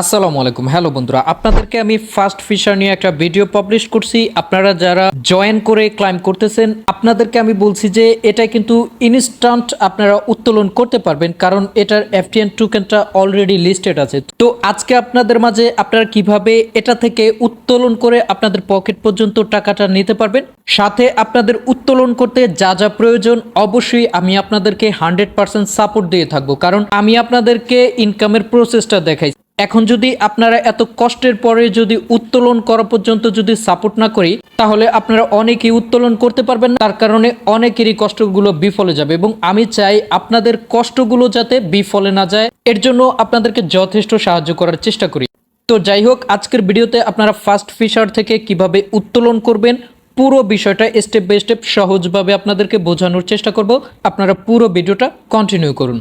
আসসালামু আলাইকুম। হ্যালো বন্ধুরা, আপনাদেরকে আমি ফার্স্ট ফিশার নিয়ে একটা ভিডিও পাবলিশ করছি। আপনারা যারা জয়েন করে ক্লাইম করতেছেন, আপনাদেরকে আমি বলছি যে এটা কিন্তু ইনস্ট্যান্ট আপনারা উত্তোলন করতে পারবেন, কারণ এটার এফটিএন টোকেনটা অলরেডি লিস্টেড আছে। তো আজকে আপনাদের মাঝে আপনারা কীভাবে এটা থেকে উত্তোলন করে আপনাদের পকেট পর্যন্ত টাকাটা নিতে পারবেন, সাথে আপনাদের উত্তোলন করতে যা যা প্রয়োজন, অবশ্যই আমি আপনাদেরকে হান্ড্রেড পার্সেন্ট সাপোর্ট দিয়ে থাকব। কারণ আমি আপনাদেরকে ইনকামের প্রসেসটা দেখাই। এখন যদি আপনারা এত কষ্টের পরে যদি উত্তোলন করা পর্যন্ত যদি সাপোর্ট না করি, তাহলে আপনারা অনেকেই উত্তোলন করতে পারবেন না। তার কারণে অনেকেরই কষ্টগুলো বিফলে যাবে এবং আমি চাই আপনাদের কষ্টগুলো যাতে বিফলে না যায়। এর জন্য আপনাদেরকে যথেষ্ট সাহায্য করার চেষ্টা করি। তো যাই হোক, আজকের ভিডিওতে আপনারা ফার্স্ট ফিশার থেকে কীভাবে উত্তোলন করবেন, পুরো বিষয়টা স্টেপ বাই স্টেপ সহজভাবে আপনাদেরকে বোঝানোর চেষ্টা করব। আপনারা পুরো ভিডিওটা কন্টিনিউ করুন।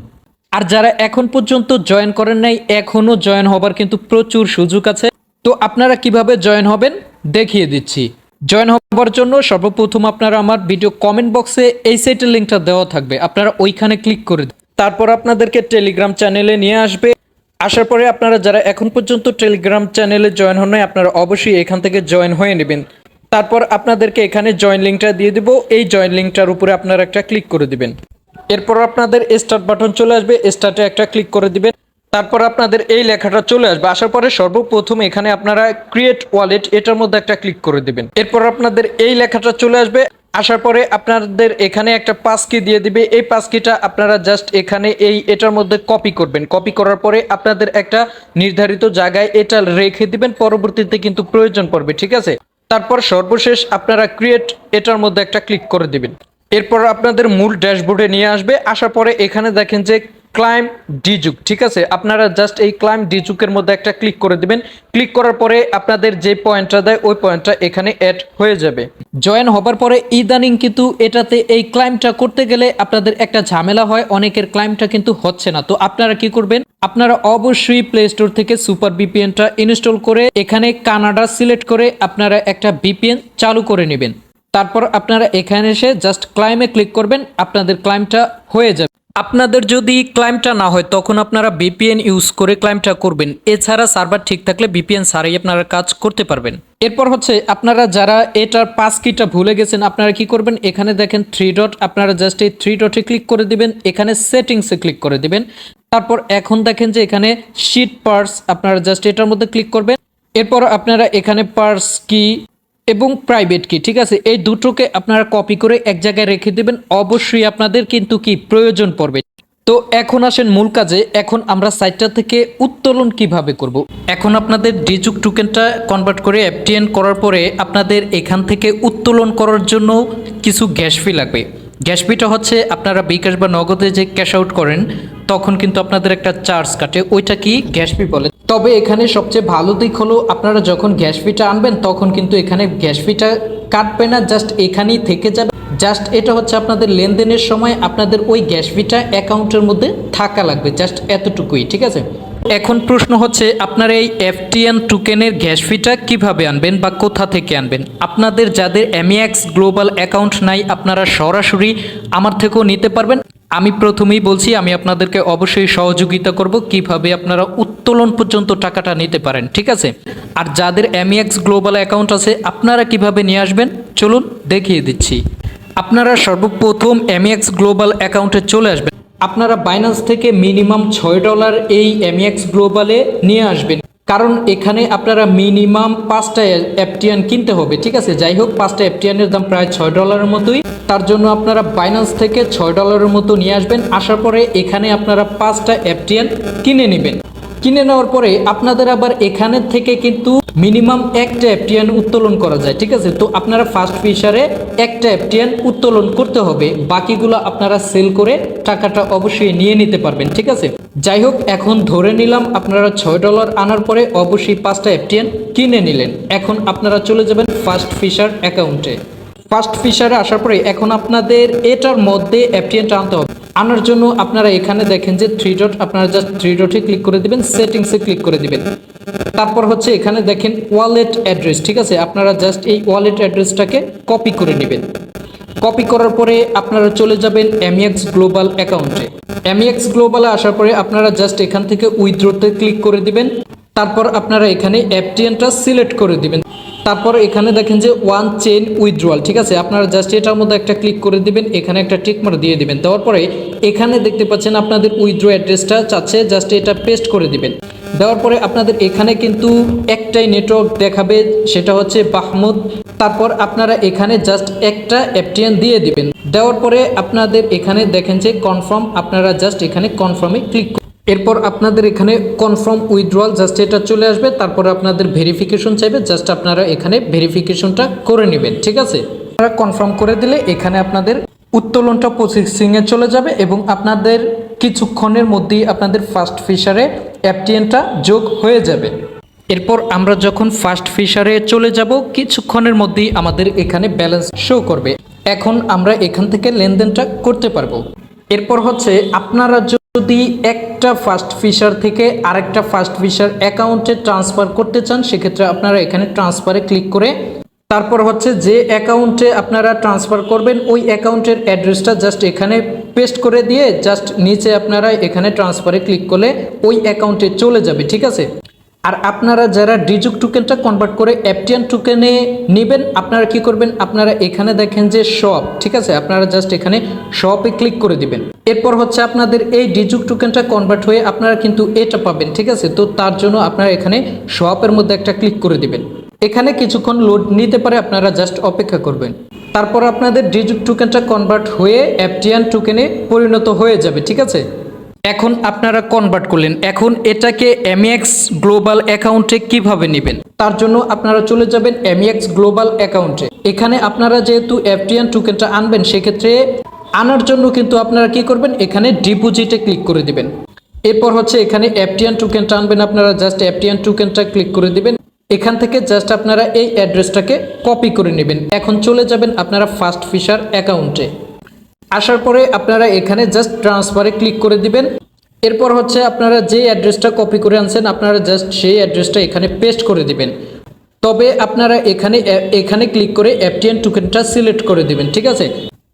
আর যারা এখন পর্যন্ত জয়েন করেন নাই এখনও জয়েন হবার কিন্তু প্রচুর সুযোগ আছে। তো আপনারা কীভাবে জয়েন হবেন? দেখিয়ে দিচ্ছি। জয়েন হবার জন্য সর্বপ্রথম আপনারা আমার ভিডিও কমেন্ট বক্সে এই সাইটের লিঙ্কটা দেওয়া থাকবে। আপনারা ওইখানে ক্লিক করে। তারপর আপনাদেরকে টেলিগ্রাম চ্যানেলে নিয়ে আসবে। আসার পরে আপনারা যারা এখন পর্যন্ত টেলিগ্রাম চ্যানেলে জয়েন হন নাই, আপনারা অবশ্যই এখান থেকে জয়েন হয়ে নেবেন। তারপর আপনাদেরকে এখানে জয়েন লিঙ্কটা দিয়ে দিব। এই জয়েন লিঙ্কটার উপরে আপনারা একটা ক্লিক করে দিবেন। এরপর আপনাদের স্টার্ট বাটন চলে আসবে। স্টার্টে একটা ক্লিক করে দিবেন। তারপর আপনাদের এই লেখাটা চলে আসবে। আসার পরে সর্বপ্রথম এখানে আপনারা ক্রিয়েট ওয়ালেট এটার মধ্যে একটা ক্লিক করে দিবেন। এরপর আপনাদের এই লেখাটা চলে আসবে। আসার পরে আপনাদের এখানে একটা পাসকি দিয়ে দিবে। এই পাসকিটা আপনারা জাস্ট এখানে এই এটার মধ্যে কপি করবেন। কপি করার পরে আপনাদের একটা নির্ধারিত জায়গায় এটা রেখে দিবেন। পরবর্তীতে কিন্তু প্রয়োজন পড়বে, ঠিক আছে? তারপর সর্বশেষ আপনারা ক্রিয়েট এটার মধ্যে একটা ক্লিক করে দিবেন। এরপর আপনাদের মূল ড্যাশবোর্ডে নিয়ে আসবে। আসার পরে এখানে দেখেন যে ক্লাইম ডিজুক ঠিক আছে? আপনারা জাস্ট এই ক্লাইম ডিজুকের মধ্যে একটা ক্লিক করে দিবেন। ক্লিক করার পরে আপনাদের যে পয়েন্টটা দেয়, ওই পয়েন্টটা এখানে অ্যাড হয়ে যাবে। জয়েন হবার পরে ইদানিং কিন্তু এটাতে এই ক্লাইমটা করতে গেলে আপনাদের একটা ঝামেলা হয়। অনেকের ক্লাইমটা কিন্তু হচ্ছে না। তো আপনারা কি করবেন? আপনারা অবশ্যই প্লে স্টোর থেকে সুপার বিপিএনটা ইনস্টল করে এখানে কানাডা সিলেক্ট করে আপনারা একটা বিপিএন চালু করে নেবেন। তারপর আপনারা এখানে এসে জাস্ট ক্লাইমে ক্লিক করবেন, আপনাদের ক্লাইমটা হয়ে যাবে। আপনাদের যদি ক্লাইমটা না হয়, তখন আপনারা বিপিএন ইউজ করে ক্লাইমটা করবেন। এছাড়া সার্ভার ঠিক থাকলে বিপিএন ছাড়াই আপনারা কাজ করতে পারবেন। এরপর হচ্ছে, আপনারা যারা এটার পাস কিটা ভুলে গেছেন, আপনারা কি করবেন? এখানে দেখেন থ্রি ডট আপনারা জাস্ট এই থ্রি ডটে ক্লিক করে দিবেন, এখানে সেটিংসে ক্লিক করে দিবেন। তারপর এখন দেখেন যে এখানে শিট পার্স আপনারা জাস্ট এটার মধ্যে ক্লিক করবেন। এরপর আপনারা এখানে পার্স কি এবং প্রাইভেট কি ঠিক আছে? এই দুটোকে আপনারা কপি করে এক জায়গায় রেখে দেবেন। অবশ্যই আপনাদের কিন্তু কি প্রয়োজন পড়বে। তো এখন আসেন মূল কাজে। এখন আমরা সাইটটা থেকে উত্তোলন কীভাবে করব। এখন আপনাদের ডিজুক টুকেনটা কনভার্ট করে অ্যাপটিএন করার পরে আপনাদের এখান থেকে উত্তোলন করার জন্য কিছু গ্যাস ফি লাগবে। গ্যাস ফিটা হচ্ছে আপনারা বিকাশ বা নগদে যে ক্যাশ আউট করেন, তখন কিন্তু আপনাদের একটা চার্জ কাটে। ওইটা কি গ্যাস ফি বলে। তবে এখানে সবচেয়ে ভালো দিক হলো, আপনারা যখন গ্যাস ফিটা আনবেন, তখন কিন্তু এখানে গ্যাস ফিটা কাটবে না জাস্ট এখানেই থেকে যাবে। জাস্ট এটা হচ্ছে আপনাদের লেনদেনের সময় আপনাদের ওই গ্যাস ফিটা অ্যাকাউন্টের মধ্যে থাকা লাগবে জাস্ট এতটুকুই, ঠিক আছে? এখন প্রশ্ন হচ্ছে, আপনারা এই এফটিএন টোকেনের গ্যাস ফিটা কীভাবে আনবেন বা কোথা থেকে আনবেন? আপনাদের যাদের এমএক্স গ্লোবাল অ্যাকাউন্ট নাই, আপনারা সরাসরি আমার থেকেও নিতে পারবেন। আমি প্রথমেই বলছি, আমি আপনাদেরকে অবশ্যই সহযোগিতা করব কীভাবে আপনারা উত্তোলন পর্যন্ত টাকাটা নিতে পারেন, ঠিক আছে? আর যাদের এমএক্স গ্লোবাল অ্যাকাউন্ট আছে, আপনারা কীভাবে নিয়ে আসবেন? চলুন দেখিয়ে দিচ্ছি। আপনারা সর্বপ্রথম এমএক্স গ্লোবাল অ্যাকাউন্টে চলে আসবেন। আপনারা বাইন্যান্স থেকে মিনিমাম ছয় ডলার এই এমএক্স গ্লোবালে নিয়ে আসবেন। কারণ এখানে আপনারা মিনিমাম পাঁচটা অ্যাপটিয়ান কিনতে হবে, ঠিক আছে? যাই হোক, পাঁচটা অ্যাপটিয়ানের দাম প্রায় ছয় ডলারের মতোই। তার জন্য আপনারা বাইন্যান্স থেকে ছয় ডলারের মতো নিয়ে আসবেন। আসার পরে এখানে আপনারা পাঁচটা অ্যাপটিয়ান কিনে নেবেন। কিনে নেওয়ার পরে আপনাদের আবার এখানে থেকে কিন্তু মিনিমাম একটা এফটিএন উত্তোলন করা যায়, ঠিক আছে? তো আপনারা ফার্স্ট ফিশারে একটা এফটিএন উত্তোলন করতে হবে। বাকিগুলো আপনারা সেল করে টাকাটা অবশ্যই নিয়ে নিতে পারবেন, ঠিক আছে? যাই হোক, এখন ধরে নিলাম আপনারা ছয় ডলার আনার পরে অবশ্যই পাঁচটা এফটিএন কিনে নিলেন। এখন আপনারা চলে যাবেন ফার্স্ট ফিশার অ্যাকাউন্টে ফার্স্ট ফিশারে আসার পরে এখন আপনাদের এটার মধ্যে এফটিএনটা আনতে হবে। আনার জন্য আপনারা এখানে দেখেন যে থ্রি ডট আপনারা জাস্ট থ্রি ডটে ক্লিক করে দিবেন সেটিংসে ক্লিক করে দিবেন। তারপর হচ্ছে এখানে দেখেন ওয়ালেট অ্যাড্রেস ঠিক আছে? আপনারা জাস্ট এই ওয়ালেট অ্যাড্রেসটাকে কপি করে নেবেন। কপি করার পরে আপনারা চলে যাবেন এমএক্স গ্লোবাল অ্যাকাউন্টে এমএক্স গ্লোবালে আসার পরে আপনারা জাস্ট এখান থেকে উইথড্রোতে ক্লিক করে দিবেন। তারপর আপনারা এখানে এফটিএনটা সিলেক্ট করে দিবেন। তারপর এখানে দেখেন যে ওয়ান চেন উইথড্রয়াল ঠিক আছে? আপনারা জাস্ট এটার মধ্যে একটা ক্লিক করে দিবেন, এখানে একটা টিক মারা দিয়ে দিবেন। দেওয়ার পরে এখানে দেখতে পাচ্ছেন আপনাদের উইথড্র অ্যাড্রেসটা চাচ্ছে জাস্ট এটা পেস্ট করে দিবেন। দেওয়ার পরে আপনাদের এখানে কিন্তু একটাই নেটওয়ার্ক দেখাবে, সেটা হচ্ছে বাহমুদ। তারপর আপনারা এখানে জাস্ট একটা অ্যাপটিএন দিয়ে দিবেন। দেওয়ার পরে আপনাদের এখানে দেখেন যে কনফার্ম আপনারা জাস্ট এখানে কনফার্মে ক্লিক এরপর আপনাদের এখানে কনফার্ম উইথড্রয়াল জাস্ট এটা চলে আসবে, তারপর আপনাদের ভেরিফিকেশন চাইবে জাস্ট আপনারা এখানে ভেরিফিকেশনটা করে নেবেন, ঠিক আছে? আপনারা কনফার্ম করে দিলে এখানে আপনাদের উত্তোলনটা প্রসেসিংয়ে চলে যাবে এবং আপনাদের কিছুক্ষণের মধ্যেই আপনাদের ফার্স্ট ফিশারে এফটিএনটা যোগ হয়ে যাবে। এরপর আমরা যখন ফার্স্ট ফিশারে চলে যাব, কিছুক্ষণের মধ্যেই আমাদের এখানে ব্যালেন্স শো করবে। এখন আমরা এখান থেকে লেনদেনটা করতে পারব। এরপর হচ্ছে, আপনারা যদি একটা ফার্স্ট ফিশার থেকে আরেকটা ফার্স্ট ফিশার অ্যাকাউন্টে ট্রান্সফার করতে চান, সেক্ষেত্রে আপনারা এখানে ট্রান্সফারে ক্লিক করে, তারপর হচ্ছে যে অ্যাকাউন্টে আপনারা ট্রান্সফার করবেন, ওই অ্যাকাউন্টের অ্যাড্রেসটা জাস্ট এখানে পেস্ট করে দিয়ে জাস্ট নিচে আপনারা এখানে ট্রান্সফারে ক্লিক করলে ওই অ্যাকাউন্টে চলে যাবে, ঠিক আছে? আর আপনারা যারা ডিজুক টোকেনটা কনভার্ট করে অ্যাপটিয়ান টোকেনে নেবেন, আপনারা কি করবেন? আপনারা এখানে দেখেন যে শপ ঠিক আছে? আপনারা জাস্ট এখানে শপে ক্লিক করে দিবেন। এরপর হচ্ছে আপনাদের এই ডিজুক টোকেনটা কনভার্ট হয়ে আপনারা কিন্তু এটা পাবেন, ঠিক আছে? তো তার জন্য আপনারা এখানে শপের মধ্যে একটা ক্লিক করে দিবেন। এখানে কিছুক্ষণ লোড নিতে পারে, আপনারা জাস্ট অপেক্ষা করবেন। তারপর আপনাদের ডিজুক টোকেনটা কনভার্ট হয়ে অ্যাপটিয়ান টোকেনে পরিণত হয়ে যাবে, ঠিক আছে? এখন আপনারা কনভার্ট করলেন। এখন এটাকে এমএক্স গ্লোবাল অ্যাকাউন্টে কীভাবে নেবেন? তার জন্য আপনারা চলে যাবেন এমএক্স গ্লোবাল অ্যাকাউন্টে এখানে আপনারা যেহেতু এফটিএন টোকেনটা আনবেন, সেক্ষেত্রে আনার জন্য কিন্তু আপনারা কি করবেন? এখানে ডিপোজিটে ক্লিক করে দিবেন। এরপর হচ্ছে এখানে এফটিএন টোকেনটা আনবেন আপনারা জাস্ট এফটিএন টোকেনটা ক্লিক করে দিবেন। এখান থেকে জাস্ট আপনারা এই অ্যাড্রেসটাকে কপি করে নেবেন। এখন চলে যাবেন আপনারা ফার্স্ট ফিশার অ্যাকাউন্টে আসার পরে আপনারা এখানে জাস্ট ট্রান্সফারে ক্লিক করে দিবেন। এরপর হচ্ছে আপনারা যে অ্যাড্রেসটা কপি করে আনছেন, আপনারা জাস্ট সেই অ্যাড্রেসটা এখানে পেস্ট করে দিবেন। তবে আপনারা এখানে এখানে ক্লিক করে অ্যাপটিএন টোকেনটা সিলেক্ট করে দিবেন, ঠিক আছে?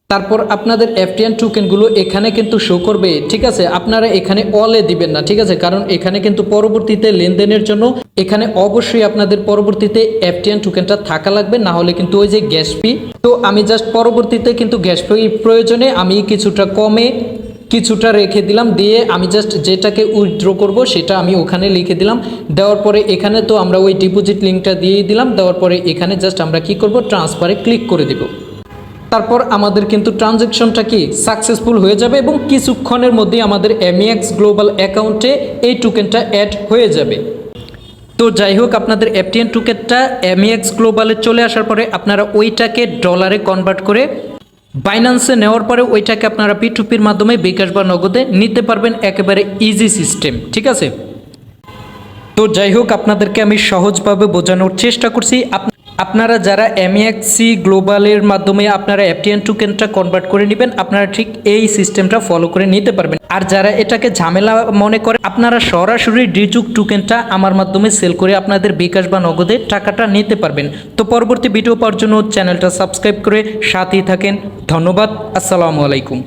তারপর আপনাদের এফটিএন টোকেনগুলো এখানে কিন্তু শো করবে। ঠিক আছে? আপনারা এখানে অলে দিবেন না, ঠিক আছে? কারণ এখানে কিন্তু পরবর্তীতে লেনদেনের জন্য এখানে অবশ্যই আপনাদের পরবর্তীতে এফটিএন টোকেনটা থাকা লাগবে, না হলে কিন্তু ওই যে গ্যাস ফি তো আমি জাস্ট পরবর্তীতে কিন্তু গ্যাস ফি প্রয়োজনে আমি কিছুটা কমে কিছুটা রেখে দিলাম, দিয়ে আমি জাস্ট যেটাকে উইথড্র করব সেটা আমি ওখানে লিখে দিলাম। দেওয়ার পরে এখানে তো আমরা ওই ডিপোজিট লিঙ্কটা দিয়েই দিলাম, দেওয়ার পরে এখানে জাস্ট আমরা কি করব? ট্রান্সফারে ক্লিক করে দিব। তারপর আমাদের কিন্তু ট্রানজ্যাকশনটা কি সাকসেসফুল হয়ে যাবে এবং কিছুক্ষণের মধ্যেই আমাদের এমএক্স গ্লোবাল অ্যাকাউন্টে এই টোকেনটা অ্যাড হয়ে যাবে। তো যাই হোক, আপনাদের এফটিএন টোকেনটা এমএক্স গ্লোবালে চলে আসার পরে আপনারা ওইটাকে ডলারে কনভার্ট করে বাইন্যান্সে নেওয়ার পরে ওইটাকে আপনারা পিটুপির মাধ্যমে বিকাশ বা নগদে নিতে পারবেন একেবারে ইজি সিস্টেম ঠিক আছে? তো যাই হোক, আপনাদেরকে আমি সহজভাবে বোঝানোর চেষ্টা করছি। আপনারা যারা এমএক্সি গ্লোবালের মাধ্যমে আপনারা এফটিএন টোকেনটা কনভার্ট করে নেবেন, আপনারা ঠিক এই সিস্টেমটা ফলো করে নিতে পারবেন। আর যারা এটাকে ঝামেলা মনে করে, আপনারা সরাসরি ডিজুক টোকেনটা আমার মাধ্যমে সেল করে আপনাদের বিকাশ বা নগদে টাকাটা নিতে পারবেন। তো পরবর্তী ভিডিও পাওয়ার জন্য চ্যানেলটা সাবস্ক্রাইব করে সাথেই থাকেন। ধন্যবাদ, আসসালামু আলাইকুম।